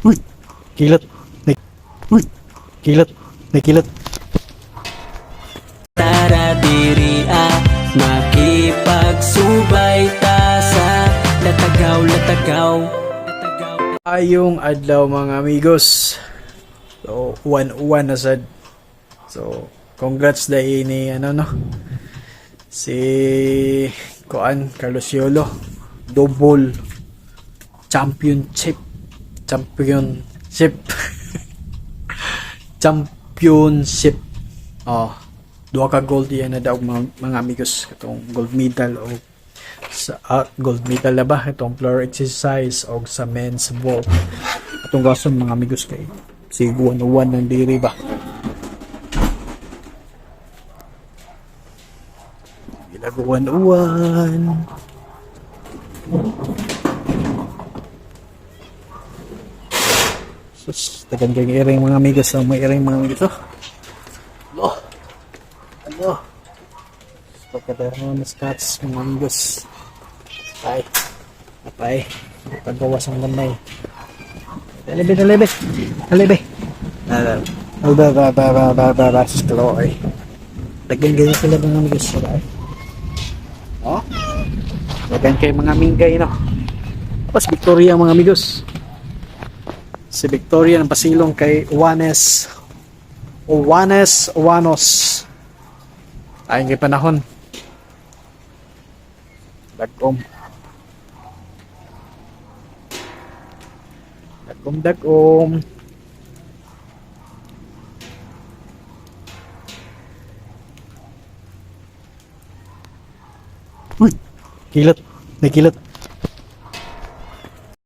Uy! Kilot! May... Uy! Kilot! May kilot! Tara diri ah Makipagsubay ta sa Latagaw, latagaw Ayong adlaw mga amigos. So, 1-1 na sad. So, congrats dahil ni ano no. Si Koan Carlos Yolo. Double championship. Championship. championship. Oh, duha ka gold yan na daw mga, amigos. Itong gold medal o sa ah, gold medal na ba itong floor exercise o sa men's vault itong gason mga amigos kay si Guan Juan ng diri ba Gilaguan uwan sus tagan kang iring mga amigos ang may iring mga amigos oh Alo. Alo. Pagkatapos ng scotch, mga amigos. Ay. Apay. Paggawas ang ganay. Dalibe, dalibe. Dalibe. Nada. Ba ba ba ba ba ba ba ay. Lagyan ganyan sila mga amigos. Ay. Oh. Lagyan kay mga minggay no. Tapos Victoria mga amigos. Si Victoria ng pasilong kay Juanes Juanes Juanos. Ayong kay panahon. Dagom. Dagom, dagom. Uy! Kilot. May kilot.